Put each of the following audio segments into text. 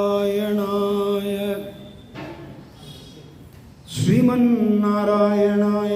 நாராயணாய ஸ்ரீமன்னாராயணாய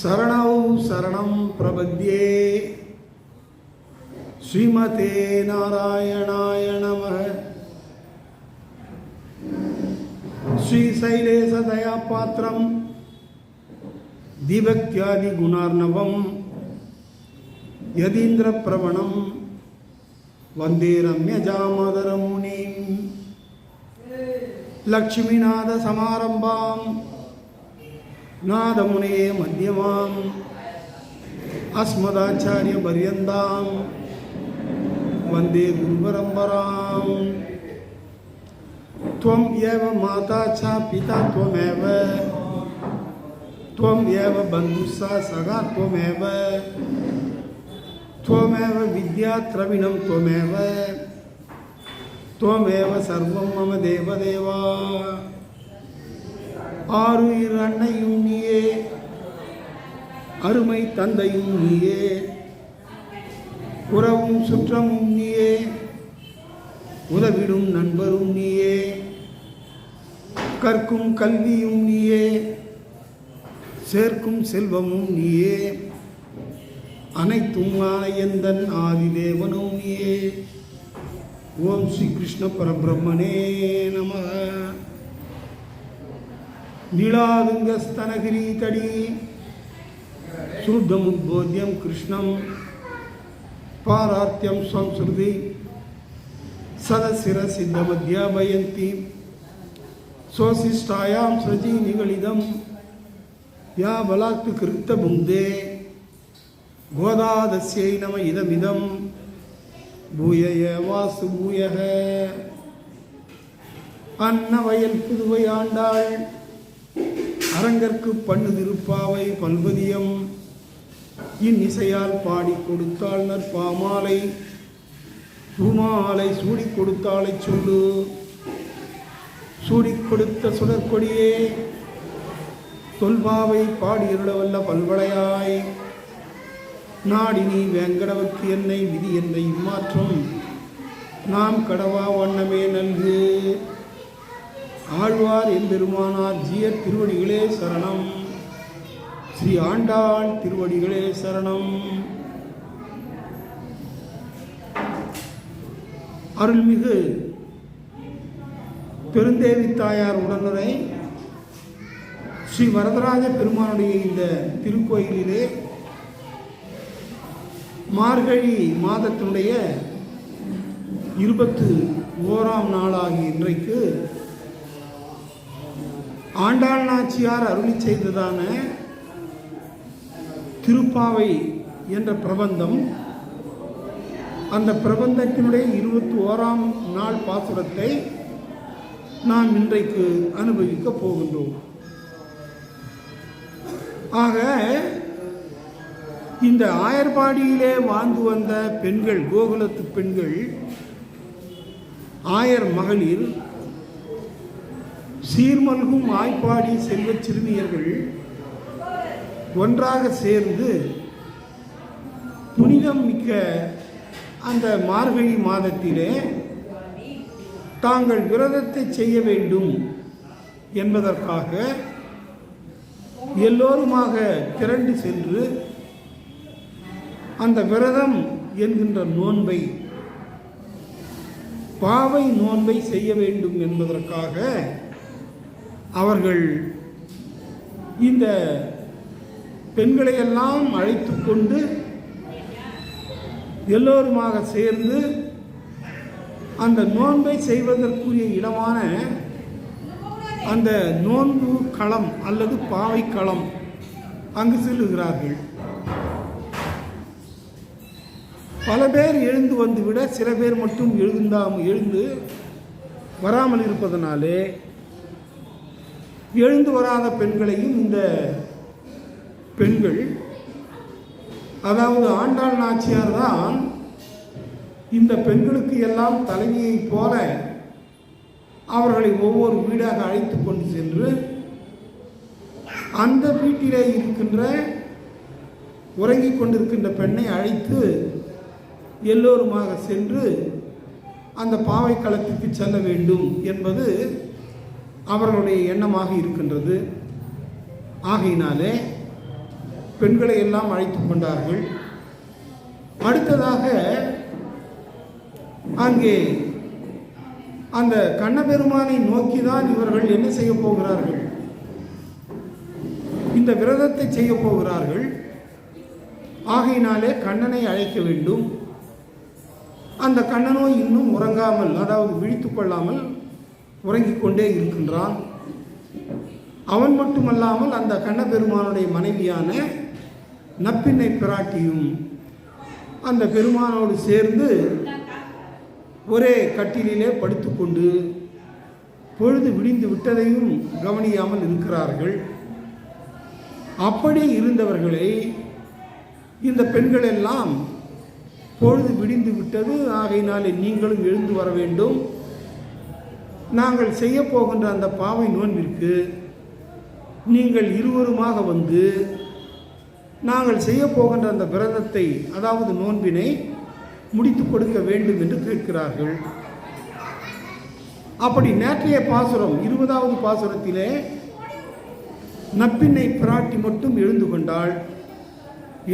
சரணௌ சரணம் பிரபத்யே ஸ்ரீமதே நாராயணாய நம. ஸ்ரீ சைலேச தயாபாத்திரம். தீபக்தியாதி குணார்ணவம். யதீந்திர பிரவணம். வந்தே ரம்யஜாமதர முனிம். லக்ஷ்மிநாத சமாரம்பாம். நாதமுனையே மத்தியமாம் அஸ்மதாச்சாரிய பரியந்தாம் वन्दे गुरुपरम्पराम् त्वम् एव माता च पिता त्वमेव त्वम् एव बन्धुः सखा त्वमेव त्वमेव विद्याद्रविणं त्वमेव त्वमेव सर्वं मम देवदेवा ஆறுயிர் அன்னையும் நீயே அருமை தந்தையும் நீயே உறவும் சுற்றமும் நீயே. உதவிடும் நண்பரும் நீயே. கற்கும் கல்வியும் நீயே. சேர்க்கும் செல்வமும் நீயே. அனைத்தும் எந்தன் ஆதிதேவனும் நீயே. ஓம் ஸ்ரீ கிருஷ்ண பரபிரம்மனே நம. நிலாதுங்க ஸ்தனகிரி தடி சுருத்தமுத்போத்தியம் கிருஷ்ணம். பாரார்த்தியம் சம்ஸ்ருதி सदशिर सिद्धमध्यापयन्ति स्वशिष्टायां सृजी निगलितं या बलात् कृतबुन्दे गोदादस्यै नम इदमिदं भूय एवासु भूयः அன்னவயல் புதுவை ஆண்டாள் அரங்கற்கு பண்ணு திருப்பாவை பல்வதியம் இன்னிசையால் பாடி கொடுத்தாள் நற்பாமாலை. பூமாலை சூடி கொடுத்தாலை சொல்லு. சூடி கொடுத்த சுடற்கொடியே. தொல்பாவை பாடியருளவல்ல பல்வளையாய். நாடினி வேங்கடவர்க்கு என்னை விதி என்னை இம்மாற்றம். நாம் கடவா வண்ணமே நல்கு. ஆழ்வார் எம்பெருமானார் ஜிய திருவடிகளே சரணம். ஸ்ரீ ஆண்டாள் திருவடிகளே சரணம். அருள்மிகு பெருந்தேவி தாயார் உடனுரை ஸ்ரீ வரதராஜ பெருமானுடைய இந்த திருக்கோயிலிலே மார்கழி மாதத்தினுடைய இருபத்து ஓராம் நாளாகிய இன்றைக்கு ஆண்டாள் நாச்சியார் அருளி செய்ததான திருப்பாவை என்ற பிரபந்தம் அந்த பிரபந்தத்தினுடைய இருபத்தி ஓராம் நாள் பாசுரத்தை நாம் இன்றைக்கு அனுபவிக்க போகின்றோம். ஆக இந்த ஆயர்பாடியிலே வாழ்ந்து வந்த பெண்கள் கோகுலத்து பெண்கள் ஆயர் மகளிர் சீர்மல்கும் ஆய்ப்பாடி செல்வச் சிறுமியர்கள் ஒன்றாக சேர்ந்து புனிதம் மிக்க அந்த மார்கழி மாதத்திலே தாங்கள் விரதத்தை செய்ய வேண்டும் என்பதற்காக எல்லோருமாக திரண்டு சென்று அந்த விரதம் என்கின்ற நோன்பை பாவை நோன்பை செய்ய வேண்டும் என்பதற்காக அவர்கள் இந்த பெண்களையெல்லாம் அழைத்து கொண்டு எல்லோருமாக சேர்ந்து அந்த நோன்பை செய்வதற்குரிய இடமான அந்த நோன்பு களம் அல்லது பாவை களம் அங்கு செல்லுகிறார்கள். பல பேர் எழுந்து வந்துவிட சில பேர் மட்டும் எழுந்தாம் எழுந்து வராமல் இருப்பதனாலே எழுந்து வராத பெண்களையும் இந்த பெண்கள் அதாவது ஆண்டாள் நாச்சியார் தான் இந்த பெண்களுக்கு எல்லாம் தலைவியை போல அவர்களை ஒவ்வொரு வீடாக அழைத்து கொண்டு சென்று அந்த வீட்டிலே இருக்கின்ற உறங்கிக் கொண்டிருக்கின்ற பெண்ணை அழைத்து எல்லோருமாக சென்று அந்த பாவை களத்திற்கு செல்ல வேண்டும் என்பது அவர்களுடைய எண்ணமாக இருக்கின்றது. ஆகையினாலே பெண்களை எல்லாம் அழைத்து கொண்டார்கள். அடுத்ததாக அங்கே அந்த கண்ணபெருமானை நோக்கி தான் இவர்கள் என்ன செய்ய போகிறார்கள்? இந்த விரதத்தை செய்ய போகிறார்கள். ஆகையினாலே கண்ணனை அழைக்க வேண்டும். அந்த கண்ணனோ இன்னும் உறங்காமல் அதாவது விழித்துக் கொள்ளாமல் உறங்கிக் கொண்டே இருக்கின்றான். அவன் மட்டுமல்லாமல் அந்த கண்ணபெருமானுடைய மனைவியான நப்பின்னை பிராட்டியும் அந்த பெருமானோடு சேர்ந்து ஒரே கட்டிலே படுத்துக்கொண்டு பொழுது விடிந்து விட்டதையும் கவனியாமல் இருக்கிறார்கள். அப்படி இருந்தவர்களை இந்த பெண்கள் எல்லாம் பொழுது விடிந்து விட்டது. ஆகையினாலே நீங்களும் எழுந்து வர வேண்டும். நாங்கள் செய்ய போகின்ற அந்த பாவை நோன்பிற்கு நீங்கள் இருவருமாக வந்து நாங்கள் செய்ய போகின்ற அந்த விரதத்தை அதாவது நோன்பினை முடித்து கொடுக்க வேண்டும் என்று கேட்கிறார்கள். அப்படி நேற்றைய பாசுரம் இருபதாவது பாசுரத்திலே நப்பினை பிராட்டி மட்டும் எழுந்து கொண்டாள்.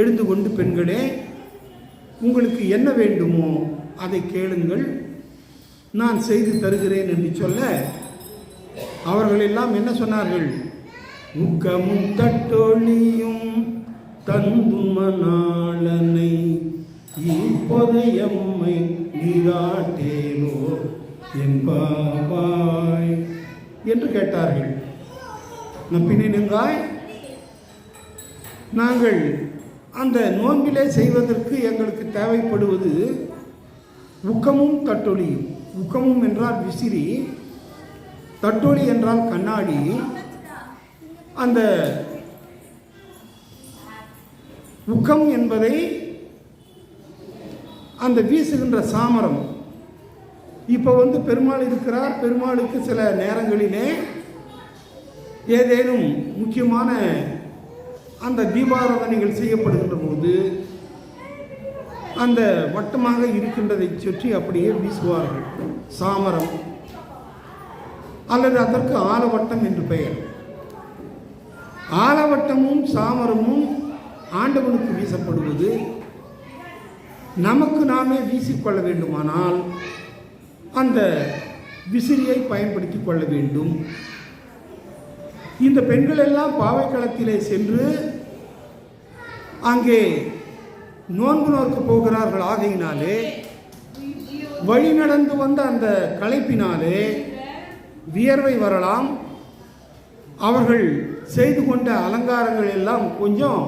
எழுந்து கொண்டு பெண்களே உங்களுக்கு என்ன வேண்டுமோ அதை கேளுங்கள். நான் செய்து தருகிறேன் என்று சொல்ல அவர்கள் எல்லாம் என்ன சொன்னார்கள்? முக்கமும் தட்டொழியும் தந்துமனாளனை இப்போதையம்மை நீராட்டேனோ என்பாய் என்று கேட்டார்கள். நப்பினாய் நாங்கள் அந்த நோன்பிலே செய்வதற்கு எங்களுக்கு தேவைப்படுவது உக்கமும் தட்டொலியும் உக்கமும் என்றால் விசிறி தட்டொலி என்றால் கண்ணாடி. அந்த உக்கம் என்பதை அந்த வீசுகின்ற சாமரம். இப்போ வந்து பெருமாள் இருக்கிறார். பெருமாளுக்கு சில நேரங்களிலே ஏதேனும் முக்கியமான அந்த தீபாராதனைகள் செய்யப்படுகின்ற போது அந்த வட்டமாக இருக்கின்றதை சுற்றி அப்படியே வீசுவார்கள். சாமரம். அல்லது அதற்கு ஆலவட்டம் என்று பெயர். ஆலவட்டமும் சாமரமும் ஆண்டவனுக்கு வீசப்படுவது நமக்கு நாமே வீசிக்கொள்ள வேண்டுமானால் அந்த விசிறியை பயன்படுத்தி கொள்ள வேண்டும். இந்த பெண்கள் எல்லாம் பாவைக்களத்திலே சென்று அங்கே நோன்பு நோக்க போகிறார்கள். ஆகையினாலே வழி நடந்து வந்த அந்த களைப்பினாலே வியர்வை வரலாம். அவர்கள் செய்து கொண்ட அலங்காரங்கள் எல்லாம் கொஞ்சம்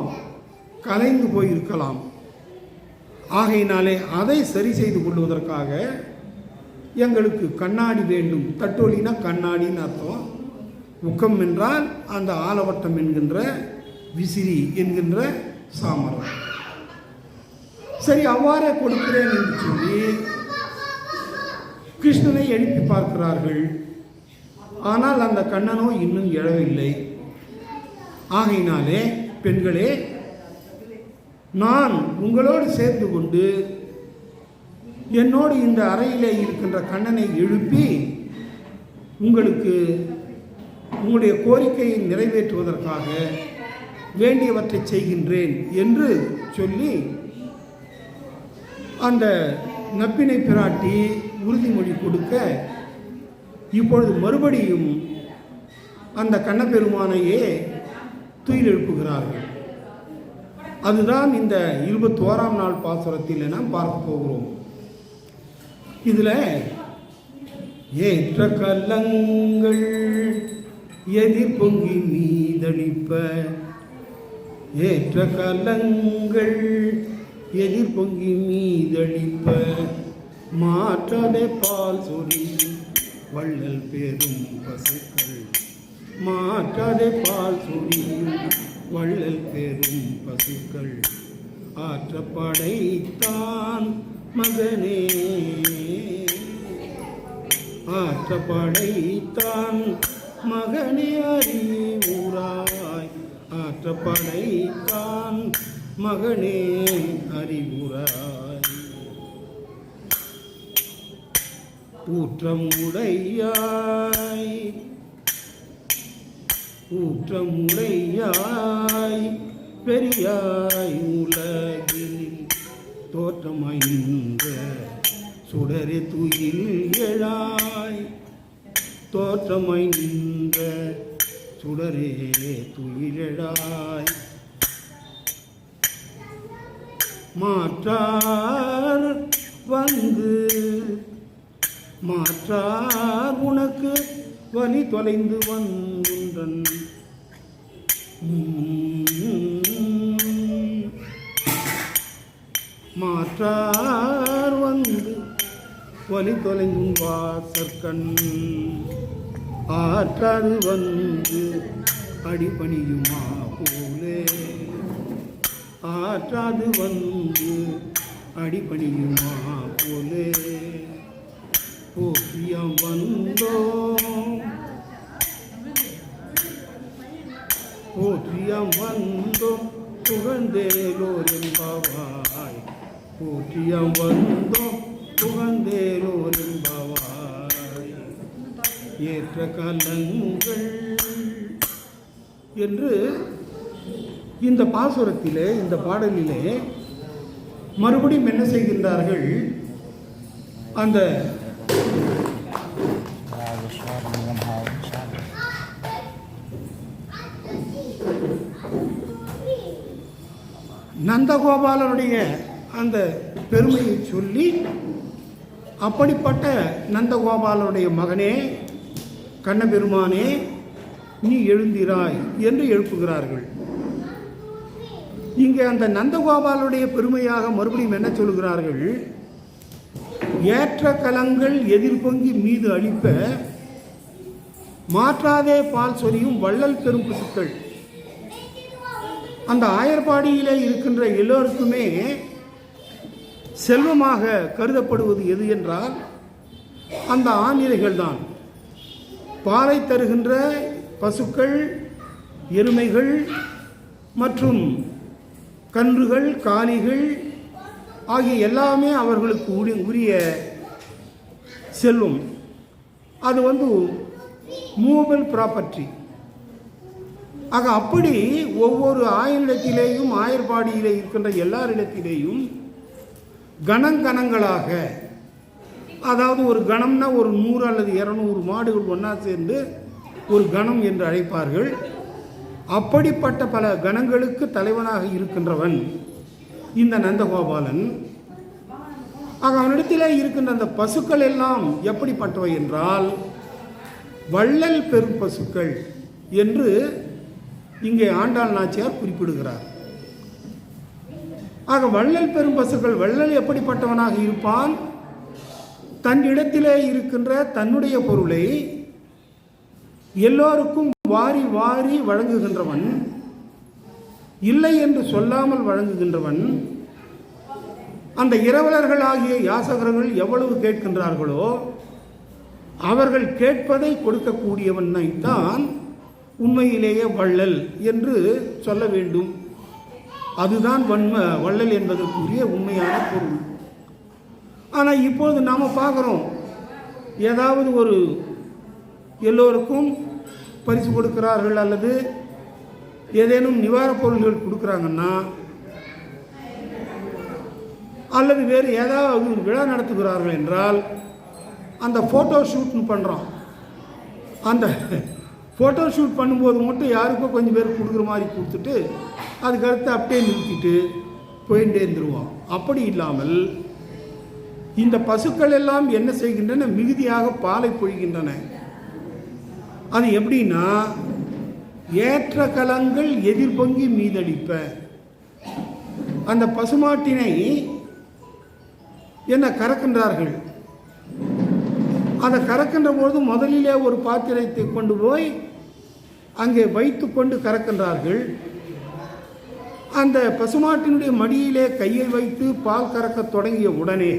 கலைந்து போயிருக்கலாம். ஆகையினாலே அதை சரி செய்து கொள்வதற்காக எங்களுக்கு கண்ணாடி வேண்டும். தட்டோலினா கண்ணாடின்னு அர்த்தம். உக்கம் என்றால் அந்த ஆலவட்டம் என்கின்ற விசிறி என்கின்ற சாமரம். சரி அவ்வாறே கொடுக்கிறேன் என்று சொல்லி கிருஷ்ணனை எழுப்பி பார்க்கிறார்கள். ஆனால் அந்த கண்ணனோ இன்னும் எழவில்லை. ஆகையினாலே பெண்களே நான் உங்களோடு சேர்ந்து கொண்டு என்னோடு இந்த அறையிலே இருக்கின்ற கண்ணனை எழுப்பி உங்களுக்கு உங்களுடைய கோரிக்கையை நிறைவேற்றுவதற்காக வேண்டியவற்றை செய்கின்றேன் என்று சொல்லி அந்த நப்பினை பிராட்டி உறுதிமொழி கொடுக்க இப்பொழுது மறுபடியும் அந்த கண்ணபெருமானையே துயில் எழுப்புகிறார்கள். அதுதான் இந்த இருபத்தோராம் நாள் பாசுரத்தில் நாம் பார்க்க போகிறோம். இதில் ஏற்ற கல்லங்கள் எதிர் பொங்கி மீதளிப்ப ஏற்ற கலங்கள் எதிர் பொங்கி மீதளிப்ப மாற்றாதே பால் சொறி வள்ளல் பெரும் பசுக்கள் மாற்றாதே பால் சொறி வள்ளல் பெரும் பசுக்கள் ஆற்றப்படைத்தான் மகனே. ஆற்றப்படைத்தான் மகனே அறிவுராய் ஆற்றப்படைத்தான் மகனே அறிவுராய் ஊற்றம் உடையாய். ஊற்றம் பெரியாய் உலகில் தோற்றமாய் நின்ற சுடரே துயில் எழாய். தோற்றமாய் நின்ற சுடரே துயிலெழாய் மாற்றார் வந்து மாற்றார் உனக்கு வலி தொலைந்து வந்துன்றன். மாற்றார் வந்து வலி தொலைந்தும் வாசற்கண். ஆற்றாறு வந்து அடிபணியுமா போலே. ஆற்றாது வந்து அடிபணியுமா போலே. போக்கியம் வந்தோம் போற்றியம் வந்தோம் புகழ்ந்தேலோர் என்பவாய் போற்றியம் வந்தோம் புகழ்ந்தேலோர் என்பவாய் ஏற்ற கலங்கள் என்று இந்த பாசுரத்திலே இந்த பாடலிலே மறுபடியும் என்ன செய்கின்றார்கள்? அந்த நந்தகோபாலனுடைய அந்த பெருமையை சொல்லி அப்படிப்பட்ட நந்தகோபாலனுடைய மகனே கண்ணபெருமானே நீ எழுந்திராய் என்று எழுப்புகிறார்கள். இங்கே அந்த நந்தகோபாலுடைய பெருமையாக மறுபடியும் என்ன சொல்கிறார்கள்? ஏற்ற கலங்கள் எதிர்பொங்கி மீது அளிப்ப மாற்றாதே பால் சொரியும் வள்ளல் பெரும் பசுக்கள் அந்த ஆயர்பாடியிலே இருக்கின்ற எல்லோருக்குமே செல்வமாக கருதப்படுவது எது என்றால் அந்த ஆணிரைகள் தான். பாலை தருகின்ற பசுக்கள் எருமைகள் மற்றும் கன்றுகள் காணிகள் ஆகிய எல்லாமே அவர்களுக்கு உரிய உரிய செல்வம். அது வந்து மூவபிள் ப்ராப்பர்ட்டி. ஆக அப்படி ஒவ்வொரு ஆயரிடத்திலேயும் ஆயர்பாடியிலே இருக்கின்ற எல்லாரிடத்திலேயும் கணங்கணங்களாக அதாவது ஒரு கணம்னா ஒரு நூறு அல்லது இரநூறு மாடுகள் ஒன்றா சேர்ந்து ஒரு கணம் என்று அழைப்பார்கள். அப்படிப்பட்ட பல கணங்களுக்கு தலைவனாக இருக்கின்றவன் இந்த நந்தகோபாலன். ஆக அவனிடத்திலே இருக்கின்ற அந்த பசுக்கள் எல்லாம் எப்படிப்பட்டவை என்றால் வள்ளல் பெரும் பசுக்கள் என்று இங்கே ஆண்டாள் நாச்சியார் குறிப்பிடுகிறார். ஆக வள்ளல் பெரும் பசுக்கள் வள்ளல் எப்படிப்பட்டவனாக இருப்பான்? தன் இடத்திலே இருக்கின்ற தன்னுடைய பொருளை எல்லோருக்கும் வாரி வாரி வழங்குகின்றவன் இல்லை என்று சொல்லாமல் வழங்குகின்றவன் அந்த இரவலர்கள் ஆகிய யாசகர்கள் எவ்வளவு கேட்கின்றார்களோ அவர்கள் கேட்பதை கொடுக்கக்கூடியவனை தான் உண்மையிலேயே வள்ளல் என்று சொல்ல வேண்டும். அதுதான் வன்ம வள்ளல் என்பதற்குரிய உண்மையான பொருள். ஆனால் இப்பொழுது நாம் பார்க்குறோம் ஏதாவது ஒரு எல்லோருக்கும் பரிசு கொடுக்கிறார்கள் அல்லது ஏதேனும் நிவாரணப் பொருள்கள் கொடுக்குறாங்கன்னா அல்லது வேறு ஏதாவது ஒரு விழா நடத்துகிறார்கள் என்றால் அந்த ஃபோட்டோ ஷூட்னு பண்ணுறோம் அந்த ஃபோட்டோ ஷூட் பண்ணும்போது மட்டும் யாருக்கோ கொஞ்சம் பேர் கொடுக்குற மாதிரி கொடுத்துட்டு அதுக்கடுத்து அப்படியே நிறுத்திட்டு போயிட்டே இருந்துருவோம். அப்படி இல்லாமல் இந்த பசுக்கள் எல்லாம் என்ன செய்கின்றன? மிகுதியாக பாலை பொழிகின்றன. அது எப்படின்னா ஏற்ற கலங்கள் எதிர்பொங்கி மீதடிப்ப அந்த பசுமாட்டினை என்ன கறக்கின்றார்கள்? அதை கறக்கின்ற பொழுது முதலிலே ஒரு பாத்திரத்தை கொண்டு போய் அங்கே வைத்து கொண்டு கறக்கின்றார்கள். அந்த பசுமாட்டினுடைய மடியிலே கையை வைத்து பால் கறக்கத் தொடங்கிய உடனே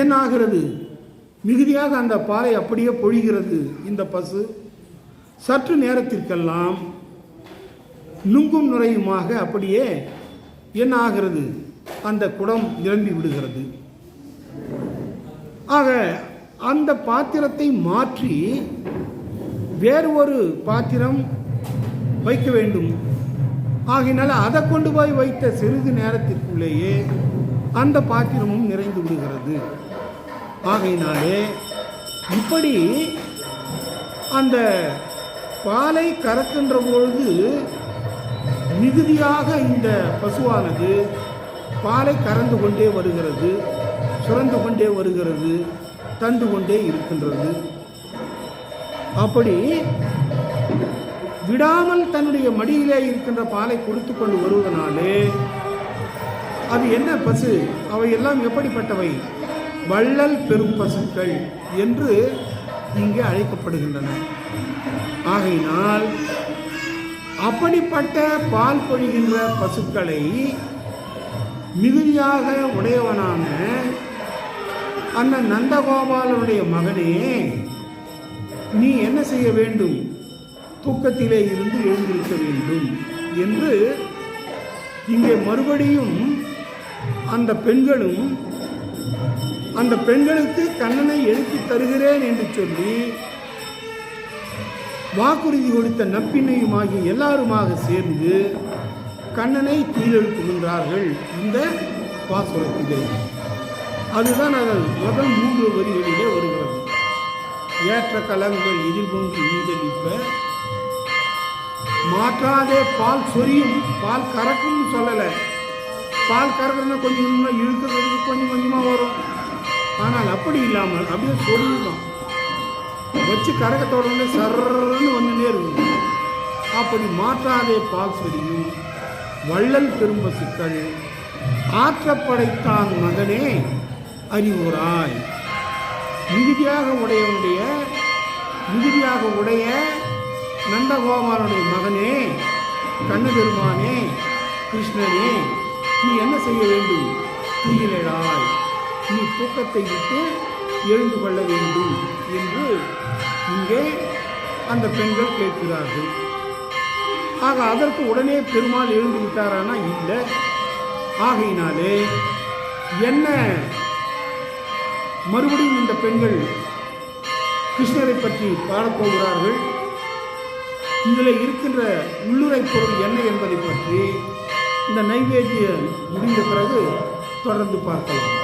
என்ன ஆகிறது மிகுதியாக அந்த பாலை அப்படியே பொழிகிறது இந்த பசு. சற்று நேரத்திற்கெல்லாம் நுங்கும் நுரையுமாக அப்படியே என்ன ஆகிறது அந்த குடம் நிரம்பி விடுகிறது. ஆக அந்த பாத்திரத்தை மாற்றி வேறு ஒரு பாத்திரம் வைக்க வேண்டும். ஆகையினால் அதை கொண்டு போய் வைத்த சிறிது நேரத்திற்குள்ளேயே அந்த பாத்திரமும் நிறைந்து விடுகிறது. ஆகையினாலே இப்படி அந்த பாலை கறக்கின்ற பொழுது மிகுதியாக இந்த பசுவானது பாலை கறந்து கொண்டே வருகிறது சுரந்து கொண்டே வருகிறது தந்து கொண்டே இருக்கின்றது. அப்படி விடாமல் தன்னுடைய மடியிலே இருக்கின்ற பாலை கொடுத்து கொண்டு வருவதனாலே அது என்ன பசு? அவை எல்லாம் எப்படிப்பட்டவை? வள்ளல் பெரும் பசுக்கள் என்று இங்கே அழைக்கப்படுகின்றன. ஆகையினால் அப்படிப்பட்ட பால் பொழிகின்ற பசுக்களை மிகுதியாக உடையவனான அந்த நந்தகோபாலனுடைய மகனே நீ என்ன செய்ய வேண்டும்? தூக்கத்திலே இருந்து எழுந்திருக்க வேண்டும் என்று இங்கே மறுபடியும் அந்த பெண்களும் அந்த பெண்களுக்கு கண்ணனை எழுப்பி தருகிறேன் என்று சொல்லி வாக்குறுதி கொடுத்த நப்பின்னையுமாகிய எல்லாருமாக சேர்ந்து கண்ணனை கீழெழுப்புகின்றார்கள் இந்த பாசுரத்திலே அதுதான் அதன் முதல் மூன்று வரிகளிலே வருகிறது ஏற்ற கலங்கள் எதிர்பொங்கி ஈதலிப்ப மாற்றாதே பால் சொரியும் பால் கறக்கும்னு சொல்லலை. பால் கறக்குறதுனா கொஞ்சம் கொஞ்சமாக இழுக்கிறதுக்கு கொஞ்சம் கொஞ்சமாக வரும். ஆனால் அப்படி இல்லாமல் அப்படியே சொரியும் வச்சு கறக்க தொடர்ந்து சர்றன்னு வந்துட்டே இருக்கும். அப்படி மாற்றாதே பால் சொரியும். வள்ளல் பெரும்பசுக்கள் ஆற்றப்படைத்தான் மகனே அறிவுராய் மிகுதியாக உடையவனுடைய மிகுதியாக உடைய நந்தகோபாலனுடைய மகனே கண்ணபெருமானே கிருஷ்ணனே நீ என்ன செய்ய வேண்டும்? தூயிலடாய் நீ தூக்கத்தை விட்டு எழுந்து கொள்ள வேண்டும் என்று இங்கே அந்த பெண்கள் கேட்கிறார்கள். ஆக அதற்கு உடனே பெருமாள் எழுந்து விட்டாரானா? இல்லை. ஆகையினாலே என்ன மறுபடியும் இந்த பெண்கள் கிருஷ்ணரை பற்றி பாடப்போகிறார்கள் இதில் இருக்கின்ற உள்ளுரை பொருள் என்ன என்பதை பற்றி இந்த நைவேத்தியம் முடிந்த பிறகு தொடர்ந்து பார்க்கலாம்.